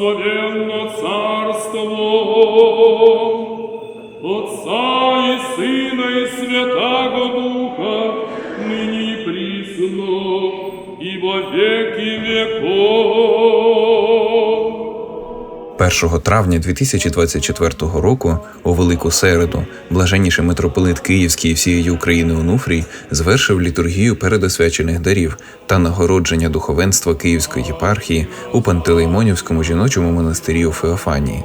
благословенно царство Отца и Сына и Святаго Духа, ныне присно, и во веки веков. 1 травня 2024 року, у Велику Середу, блаженніший митрополит Київський і всієї України Онуфрій звершив літургію передосвячених дарів та нагородження духовенства Київської єпархії у Пантелеймонівському жіночому монастирі у Феофанії.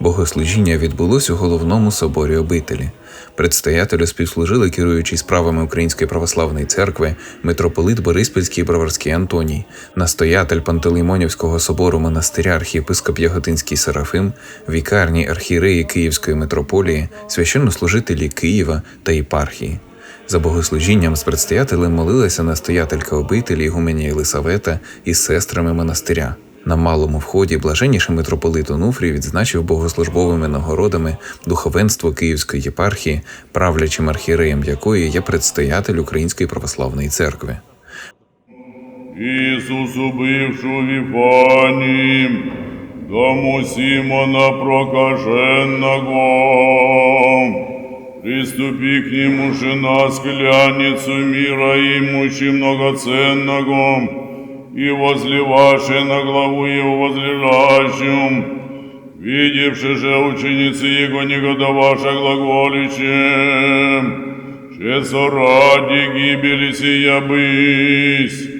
Богослужіння відбулось у головному соборі обителі. Предстоятелю співслужили керуючий справами Української православної церкви митрополит Бориспільський Броварський Антоній, настоятель Пантелеймонівського собору монастиря архієпископ Яготинський Серафим, вікарні архієреї Київської митрополії, священнослужителі Києва та єпархії. За богослужінням з предстоятелем молилася настоятелька обителі Ігуменя Єлисавета із сестрами монастиря. На малому вході блаженніший митрополит Онуфрій відзначив богослужбовими нагородами духовенство Київської єпархії, правлячим архієреєм якої є предстоятель Української православної церкви. Ісусу бившу в Вифании, дому Симона прокаженного, приступи к нему жена скляницу мира имущи многоценного, и возливаши на главу его возлежащим, видевши же ученицы его негодоваша глаголичем, че ради гибели сия бысь.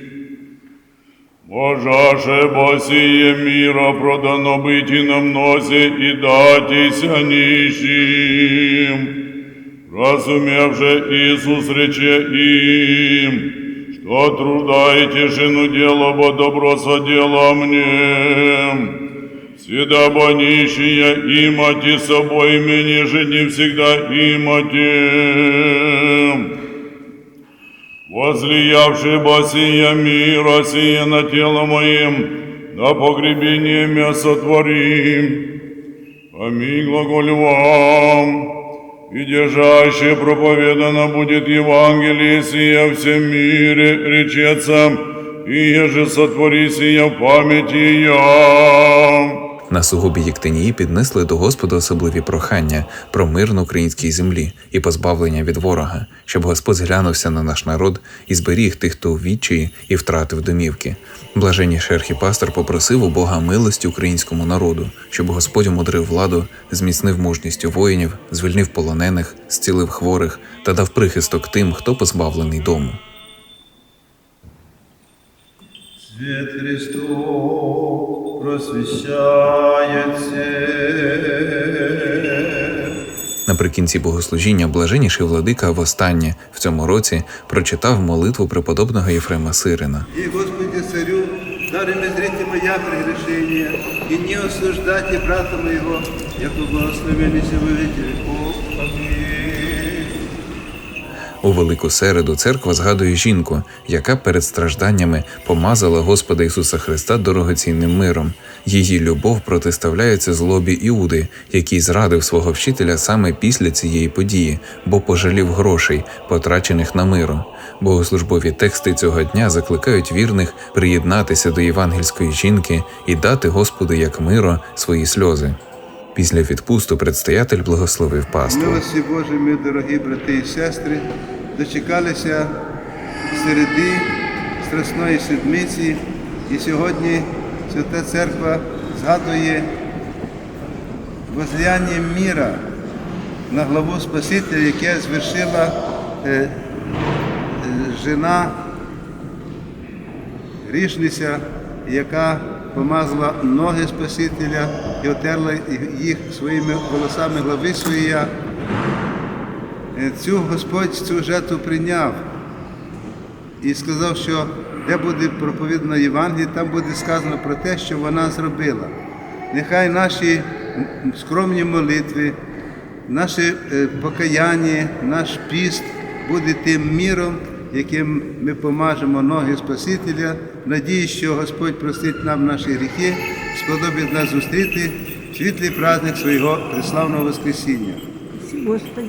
Божаше босіє міра продано биті на мнозе і датися нищим. Разумевше Ісус рече им, что труждаете жену дело, бо добро содело мне. Всегда бо нищие имати собой, мені же не всегда имати. Возлиявший басия мира сия на тело моим, на погребение мясо творим. Аминь глаголю вам, и держащий проповедано будет Евангелие сия в всем мире, речется, и еже сотвори сия в памяти я. На сугубі Єктинії піднесли до Господа особливі прохання про мир на українській землі і позбавлення від ворога, щоб Господь зглянувся на наш народ і зберіг тих, хто у відчаї і втратив домівки. Блаженніший архіпастор попросив у Бога милості українському народу, щоб Господь умудрив владу, зміцнив мужність у воїнів, звільнив полонених, зцілив хворих та дав прихисток тим, хто позбавлений дому. Христов просвіщається. Наприкінці богослужіння блаженніший владика востаннє в цьому році прочитав молитву преподобного Єфрема Сирина. И, Господи, царю, даруй мне зрите моя прегрешения, и не осуждайте брата моего, яко благословенися во веки веков. У Велику Середу церква згадує жінку, яка перед стражданнями помазала Господа Ісуса Христа дорогоцінним миром. Її любов протиставляється злобі Іуди, який зрадив свого вчителя саме після цієї події, бо пожалів грошей, потрачених на миру. Богослужбові тексти цього дня закликають вірних приєднатися до євангельської жінки і дати Господу як миро свої сльози. Після відпусту предстоятель благословив паству. Милості Божі, ми, дорогі брати і сестри, дочекалися середи Страсної Седмиці, і сьогодні Свята Церква згадує возляння міра на главу Спасителя, яке звершила е, е, жена грішниця, яка помазала ноги Спасителя і отерла їх своїми волосами глави своєї. Е, Цю Господь цю жертву прийняв і сказав, що де буде проповідано Євангеліє, там буде сказано про те, що вона зробила. Нехай наші скромні молитви, наше покаяння, наш піст буде тим міром, яким ми помажемо ноги Спасителя. Надію, що Господь простить нам наші гріхи, сподобить нас зустріти світлий праздник свого преславного Воскресіння. Господи.